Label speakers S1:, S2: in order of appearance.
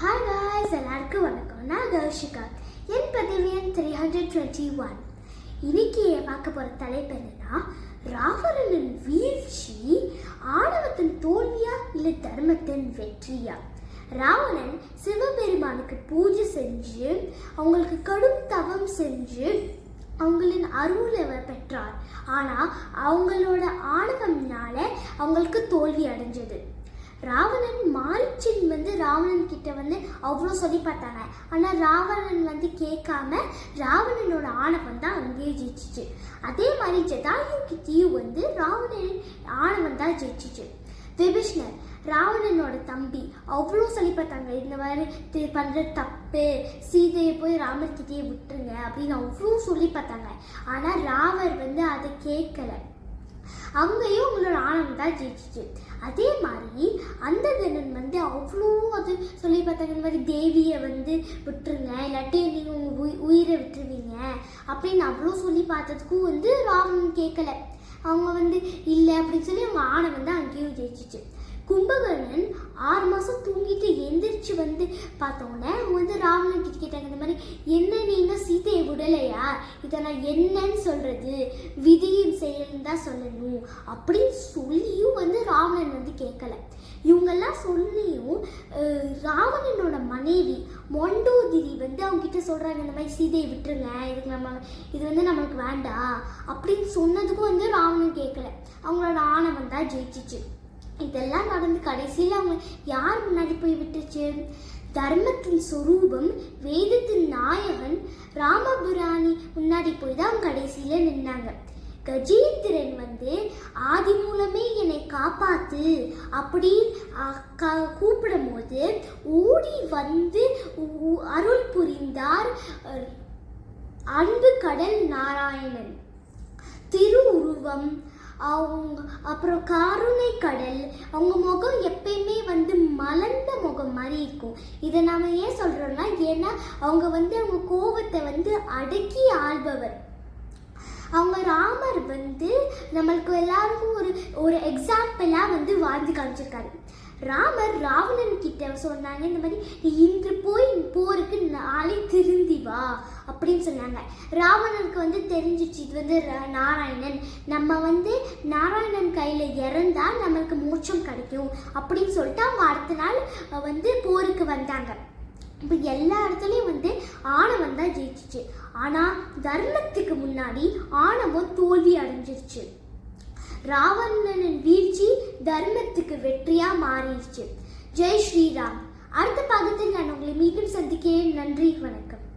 S1: Hi guys எல்லாருக்கும் வணக்கம். நான் கௌஷிகா. என் பதிவு எண் த்ரீ ஹண்ட்ரட் டுவெண்ட்டி ஒன் இன்னைக்கு பார்க்க போகிற தலைப்பு என்னன்னா ராவணனின் வீழ்ச்சி ஆணவத்தின் தோல்வியா இல்லை தர்மத்தின் வெற்றியா? ராவணன் சிவபெருமானுக்கு பூஜை செஞ்சு அவங்களுக்கு கடும் தவம் செஞ்சு அவங்களின் அருள் அவர் பெற்றார். ஆனால் அவங்களோட ஆணவம்னால அவங்களுக்கு தோல்வி அடைஞ்சது. ராவணன் மாரிச்சின் வந்து ராவணன் கிட்ட வந்து அவ்வளோ சொல்லி பார்த்தாங்க. ஆனால் ராவணன் வந்து கேட்காம ராவணனோட ஆணவம் தான் அங்கேயே ஜெயிச்சிச்சு. அதே மாதிரி ஜதாயு கிட்டேயும் வந்து ராவணன் ஆணவம் தான் ஜெயிச்சிச்சு. விபீஷ்ணர் ராவணனோட தம்பி அவ்வளோ சொல்லி பார்த்தாங்க. இந்த மாதிரி பண்ணுற பண்ற தப்பு சீதையை போய் ராமர்கிட்டயே விட்டுருங்க அப்படின்னு அவ்வளோ சொல்லி பார்த்தாங்க. ஆனால் ராவர் வந்து அதை கேட்கல. அங்கேயும் உங்களோட ஆணவம் தான் ஜெயிச்சிச்சு. அதே மாதிரி அந்த தினம் வந்து அவ்வளோ அது சொல்லி பார்த்தாங்க இந்த மாதிரி தேவியை வந்து விட்டுருங்க இல்லாட்டி நீங்கள் உங்கள் உயி உயிரை விட்டுருவீங்க அப்படின்னு அவ்வளோ சொல்லி பார்த்ததுக்கும் வந்து ராவணன் கேட்கல. அவங்க வந்து இல்லை அப்படின்னு சொல்லி அவங்க ஆனவன் தான் அங்கேயும் ஜெயிச்சிச்சு. கும்பகர்ணன் ஆறு மாதம் தூங்கிட்டு எந்திரிச்சு வந்து பார்த்தோன்னே அவங்க வந்து ராவணன் கிட்ட கேட்டாங்க இந்த மாதிரி என்ன நீங்கள் சீதையை இதை நான் என்னன்னு சொல்கிறது விதியின் செயல்னு தான் சொல்லணும். அப்படின்னு சொல்லியும் வந்து ராவணன் வந்து கேட்கல இவங்கெல்லாம் சொல்லியும் ராவணனோட மனைவி மொண்டோதிரி வந்து அவங்க கிட்ட சொல்றாங்க இந்த மாதிரி சீதையை விட்டுருங்க. இதுக்கு நம்ம இது வந்து நம்மளுக்கு வேண்டாம் அப்படின்னு சொன்னதுக்கும் வந்து ராவணன் கேட்கல அவங்களோட ஆணவம் தான் ஜெயிச்சிச்சு. இதெல்லாம் நடந்து கடைசியில் அவங்க யார் முன்னாடி போய் விட்டுச்சு? தர்மத்தின் சொரூபம் வேதத்தின் நாயகன் ராமபுராணி முன்னாடி போய் தான் கடைசியில் நின்னாங்க. கஜேந்திரன் வந்து ஆதி மூலமே என்னை காப்பாத்து அப்படி கூப்பிடும் போது கூப்பிடும்போது ஓடி வந்து அருள் புரிந்தார் அன்பு கடல் நாராயணன். திருவுருவம் அவங்க அப்புறம் கருணை கடல் அவங்க முகம் எப்பயுமே வந்து மலர்ந்த முகம் மாதிரி இருக்கும். இதை நாம ஏன் சொல்றோம்னா ஏன்னா அவங்க வந்து அவங்க கோபத்தை வந்து அடக்கி ஆள்பவர். அவங்க ராமர் வந்து நம்மளுக்கு எல்லாருக்கும் ஒரு ஒரு எக்ஸாம்பிளாக வந்து வாழ்ந்து காமிச்சிருக்காரு. ராமர் ராவணன் சொன்னாங்க இந்த மாதிரி நீ இன்று போய் போருக்கு நாளை திருந்தி வா அப்படின்னு சொன்னாங்க. ராவணனுக்கு வந்து தெரிஞ்சிச்சு இது வந்து நாராயணன். நம்ம வந்து நாராயணன் கையில் இறந்தால் நம்மளுக்கு மோட்சம் கிடைக்கும் அப்படின்னு சொல்லிட்டு அவங்க அடுத்த நாள் வந்து போருக்கு வந்தாங்க. இப்போ எல்லா இடத்துலையும் வந்து ஆணவம் தான் ஜெயிச்சிச்சு. ஆனால் தர்மத்துக்கு முன்னாடி ஆணவம் தோல்வி அடைஞ்சிருச்சு. ராவணனின் வீழ்ச்சி தர்மத்துக்கு வெற்றியாக மாறிடுச்சு. ஜெய் ஸ்ரீராம். அடுத்த பாகத்தில் நான் உங்களை மீண்டும் சந்திக்கிறேன். நன்றி வணக்கம்.